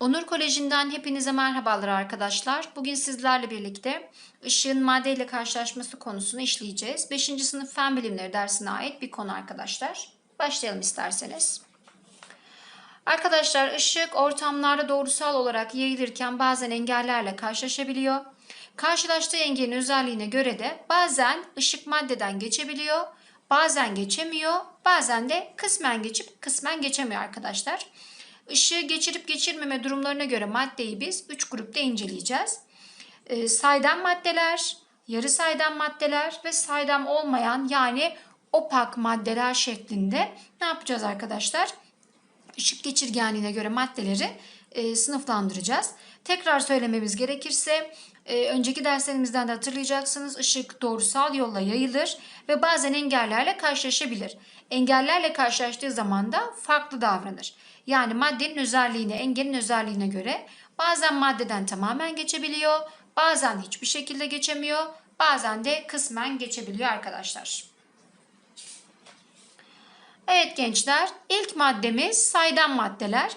Onur Koleji'nden hepinize merhabalar arkadaşlar. Bugün sizlerle birlikte ışığın maddeyle karşılaşması konusunu işleyeceğiz. 5. sınıf fen bilimleri dersine ait bir konu arkadaşlar. Başlayalım isterseniz. Arkadaşlar ışık ortamlarda doğrusal olarak yayılırken bazen engellerle karşılaşabiliyor. Karşılaştığı engelin özelliğine göre de bazen ışık maddeden geçebiliyor, bazen geçemiyor, bazen de kısmen geçip kısmen geçemiyor arkadaşlar. Işığı geçirip geçirmeme durumlarına göre maddeyi biz 3 grupta inceleyeceğiz. Ee, saydam maddeler, yarı saydam maddeler ve saydam olmayan yani opak maddeler şeklinde ne yapacağız arkadaşlar? Işık geçirgenliğine göre maddeleri e, sınıflandıracağız. Tekrar söylememiz gerekirse e, önceki derslerimizden de hatırlayacaksınız ışık doğrusal yolla yayılır ve bazen engellerle karşılaşabilir. Engellerle karşılaştığı zaman da farklı davranır. Yani maddenin özelliğine, engelin özelliğine göre bazen maddeden tamamen geçebiliyor, bazen hiçbir şekilde geçemiyor, bazen de kısmen geçebiliyor arkadaşlar. Evet gençler, ilk maddemiz saydam maddeler.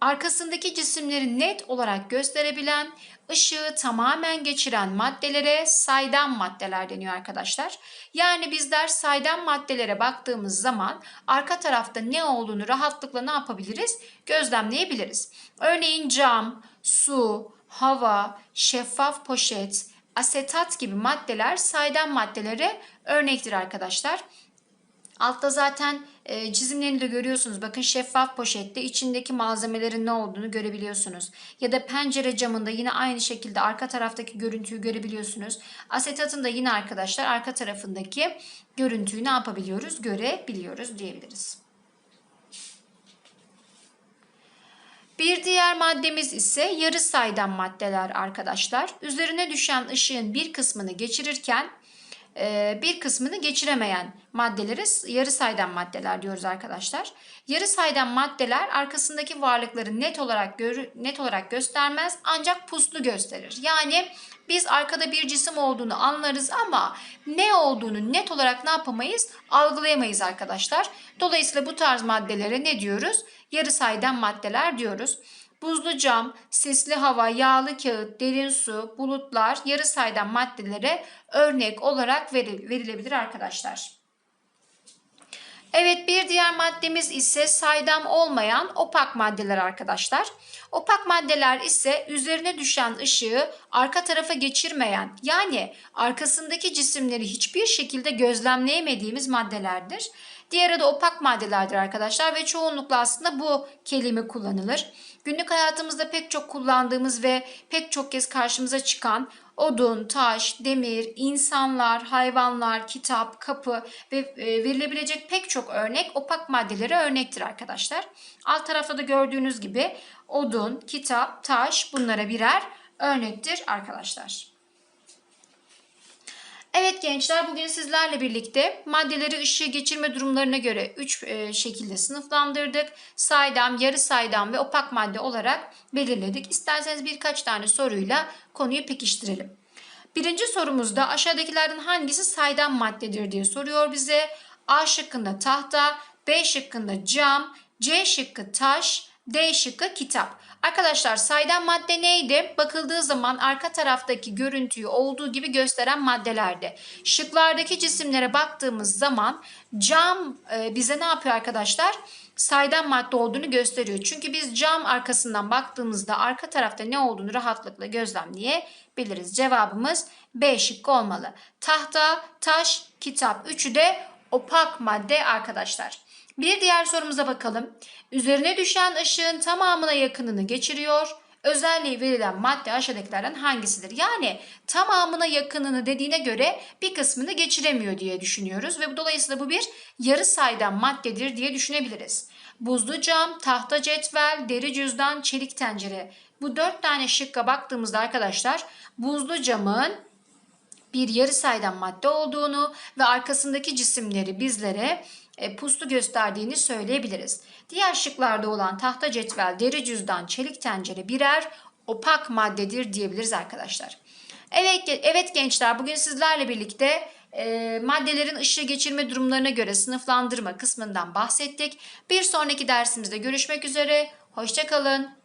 Arkasındaki cisimleri net olarak gösterebilen, ışığı tamamen geçiren maddelere saydam maddeler deniyor arkadaşlar. Yani bizler saydam maddelere baktığımız zaman arka tarafta ne olduğunu rahatlıkla ne yapabiliriz? Gözlemleyebiliriz. Örneğin cam, su, hava, şeffaf poşet, asetat gibi maddeler saydam maddelere örnektir arkadaşlar. Altta zaten e, çizimlerini de görüyorsunuz. Bakın şeffaf poşette içindeki malzemelerin ne olduğunu görebiliyorsunuz. Ya da pencere camında yine aynı şekilde arka taraftaki görüntüyü görebiliyorsunuz. Asetatın da yine arkadaşlar arka tarafındaki görüntüyü ne yapabiliyoruz? Görebiliyoruz diyebiliriz. Bir diğer maddemiz ise yarı saydam maddeler arkadaşlar. Üzerine düşen ışığın bir kısmını geçirirken bir kısmını geçiremeyen maddelere yarı saydam maddeler diyoruz arkadaşlar. Yarı saydam maddeler arkasındaki varlıkları net olarak net olarak göstermez ancak puslu gösterir. Yani biz arkada bir cisim olduğunu anlarız ama ne olduğunu net olarak ne yapamayız? Algılayamayız arkadaşlar. Dolayısıyla bu tarz maddelere ne diyoruz? Yarı saydam maddeler diyoruz. Buzlu cam, sisli hava, yağlı kağıt, derin su, bulutlar yarı saydam maddelere örnek olarak verilebilir arkadaşlar. Evet bir diğer maddemiz ise saydam olmayan opak maddeler arkadaşlar. Opak maddeler ise üzerine düşen ışığı arka tarafa geçirmeyen yani arkasındaki cisimleri hiçbir şekilde gözlemleyemediğimiz maddelerdir. Diğer adı opak maddelerdir arkadaşlar ve çoğunlukla aslında bu kelime kullanılır. Günlük hayatımızda pek çok kullandığımız ve pek çok kez karşımıza çıkan odun, taş, demir, insanlar, hayvanlar, kitap, kapı ve e, verilebilecek pek çok örnek opak maddelere örnektir arkadaşlar. Alt tarafta da gördüğünüz gibi odun, kitap, taş bunlara birer örnektir arkadaşlar. Evet gençler bugün sizlerle birlikte maddeleri ışığı geçirme durumlarına göre 3 e, şekilde sınıflandırdık. Saydam, yarı saydam ve opak madde olarak belirledik. İsterseniz birkaç tane soruyla konuyu pekiştirelim. Birinci sorumuzda aşağıdakilerden hangisi saydam maddedir diye soruyor bize. A şıkkında tahta, B şıkkında cam, C şıkkı taş, D şıkkı kitap. Arkadaşlar saydam madde neydi? Bakıldığı zaman arka taraftaki görüntüyü olduğu gibi gösteren maddelerdi. Şıklardaki cisimlere baktığımız zaman cam e, bize ne yapıyor arkadaşlar? Saydam madde olduğunu gösteriyor. Çünkü biz cam arkasından baktığımızda arka tarafta ne olduğunu rahatlıkla gözlemleyebiliriz. Cevabımız B şıkkı olmalı. Tahta, taş, kitap üçü de opak madde arkadaşlar. Bir diğer sorumuza bakalım. Üzerine düşen ışığın tamamına yakınını geçiriyor. Özelliği verilen madde aşağıdakilerden hangisidir? Yani tamamına yakınını dediğine göre bir kısmını geçiremiyor diye düşünüyoruz ve dolayısıyla bu bir yarı saydam maddedir diye düşünebiliriz. Buzlu cam, tahta cetvel, deri cüzdan, çelik tencere. Bu dört tane şıkka baktığımızda arkadaşlar buzlu camın bir yarı saydam madde olduğunu ve arkasındaki cisimleri bizlere e, puslu gösterdiğini söyleyebiliriz. Diğer şıklarda olan tahta cetvel, deri cüzdan, çelik tencere birer opak maddedir diyebiliriz arkadaşlar. Evet, evet gençler bugün sizlerle birlikte e, maddelerin ışığı geçirme durumlarına göre sınıflandırma kısmından bahsettik. Bir sonraki dersimizde görüşmek üzere. Hoşçakalın.